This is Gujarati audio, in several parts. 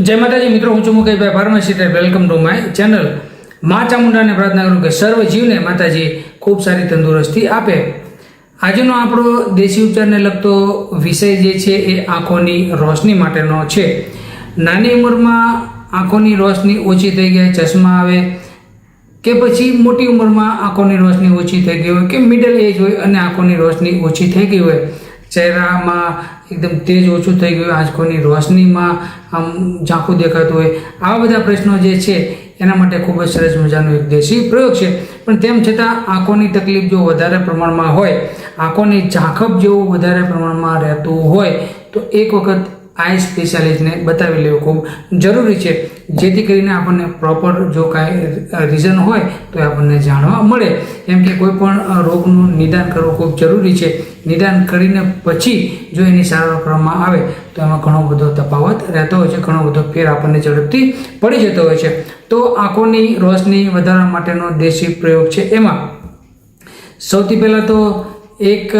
જય માતાજી, મિત્રો, હું છું મુકેશભાઈ pharmacy welcome to my channel. મા ચામુંડાને પ્રાર્થના કરું કે સર્વ જીવને માતાજી ખૂબ સારી તંદુરસ્તી આપે. આજનો આપણો દેશી ઉપચારને લગતો વિષય જે છે એ આંખોની રોશની માટેનો છે. નાની ઉંમરમાં આંખોની રોશની ઓછી થઈ ગઈ, ચશ્મા આવે કે પછી મોટી ઉંમરમાં આંખોની રોશની ઓછી થઈ ગઈ હોય કે મિડલ એજ હોય અને આંખોની રોશની ઓછી થઈ ગઈ હોય. ચહેરામાં એકદમ તેજ ઓછું થઈ ગયું, આંખોની રોશનીમાં આમ ઝાંખું દેખાતું હોય. આવા બધા પ્રશ્નો જે છે, એના માટે ખૂબ જ સરસ મજાનો એક દેશી પ્રયોગ છે. પણ તેમ છતાં આંખોની તકલીફ જો વધારે પ્રમાણમાં હોય, આંખોની ઝાંખપ જેવું વધારે પ્રમાણમાં રહેતું હોય, તો એક વખત આઈ સ્પેશિયાલિસ્ટને બતાવી લેવું ખૂબ જરૂરી છે. જેથી કરીને આપણને પ્રોપર જો કાંઈ રીઝન હોય તો એ આપણને જાણવા મળે. કેમ કે કોઈ પણ રોગનું નિદાન કરવું ખૂબ જરૂરી છે. નિદાન કરીને પછી જો એની સારવાર કરવામાં આવે તો એમાં ઘણો બધો તફાવત રહેતો હોય છે, ઘણો બધો ફેર આપણને ઝડપથી પડી જતો હોય છે. તો આંખોની રોશની વધારવા માટેનો દેશી પ્રયોગ છે એમાં. સૌથી પહેલાં તો એક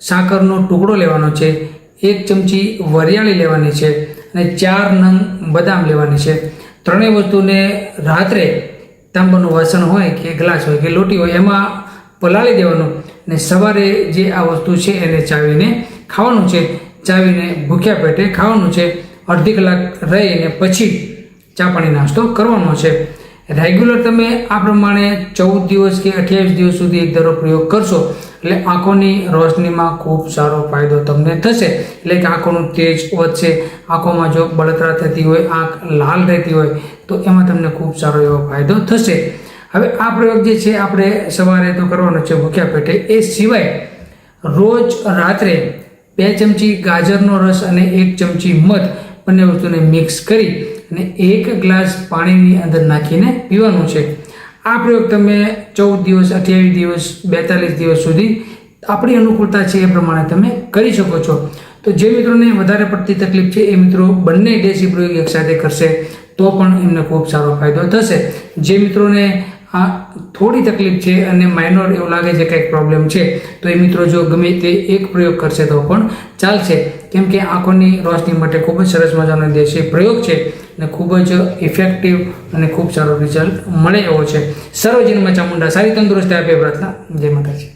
સાકરનો ટુકડો લેવાનો છે. એક ચમચી વરિયાળી લેવાની છે અને ચાર નંગ બદામ લેવાની છે. ત્રણેય વસ્તુને રાત્રે તાંબાનું વાસણ હોય કે ગ્લાસ હોય કે લોટી હોય, એમાં પલાળી દેવાનું ને સવારે જે આ વસ્તુ છે એને ચાવીને ખાવાનું છે. ચાવીને ભૂખ્યા પેટે ખાવાનું છે. અડધી કલાક રહીને પછી ચા પાણી નાસ્તો કરવાનો છે. રેગ્યુલર તમે આ પ્રમાણે ચૌદ દિવસ કે અઠ્યાવીસ દિવસ સુધી એક ધારો પ્રયોગ કરશો, એટલે આંખોની રોશનીમાં ખૂબ સારો ફાયદો તમને થશે. એટલે કે આંખોનું તેજ વધશે, આંખોમાં જો બળતરા થતી હોય, આંખ લાલ રહેતી હોય, તો એમાં તમને ખૂબ સારો એવો ફાયદો થશે. હવે આ પ્રયોગ જે છે, આપણે સવારે તો કરવાનો છે ભૂખ્યા પેટે. એ સિવાય રોજ રાત્રે બે ચમચી ગાજરનો રસ અને એક ચમચી મધ બંને વસ્તુને મિક્સ કરી અને એક ગ્લાસ પાણીની અંદર નાખીને પીવાનું છે. આ પ્રયોગ તમે ચૌદ દિવસ, અઠ્યાવીસ દિવસ, બેતાલીસ દિવસ સુધી આપણી અનુકૂળતા છે એ પ્રમાણે તમે કરી શકો છો. તો જે મિત્રોને વધારે પડતી તકલીફ છે એ મિત્રો બંને દેશી પ્રયોગ એકસાથે કરશે તો પણ એમને ખૂબ સારો ફાયદો થશે. જે મિત્રોને આ થોડી તકલીફ છે અને માઇનોર એવું લાગે છે કંઈક પ્રોબ્લેમ છે. તો એ મિત્રો જો ગમે તે એક પ્રયોગ કરશે તો પણ ચાલશે. કેમ કે આંખોની રોશની માટે ખૂબ જ સરસ મજાનો દેશી પ્રયોગ છે અને ખૂબ જ ઇફેક્ટિવ અને ખૂબ સારો રિઝલ્ટ મળે એવો છે. સર્વજીનમાં ચામુંડા સારી તંદુરસ્તી, આપે પ્રાર્થના. જય માતાજી.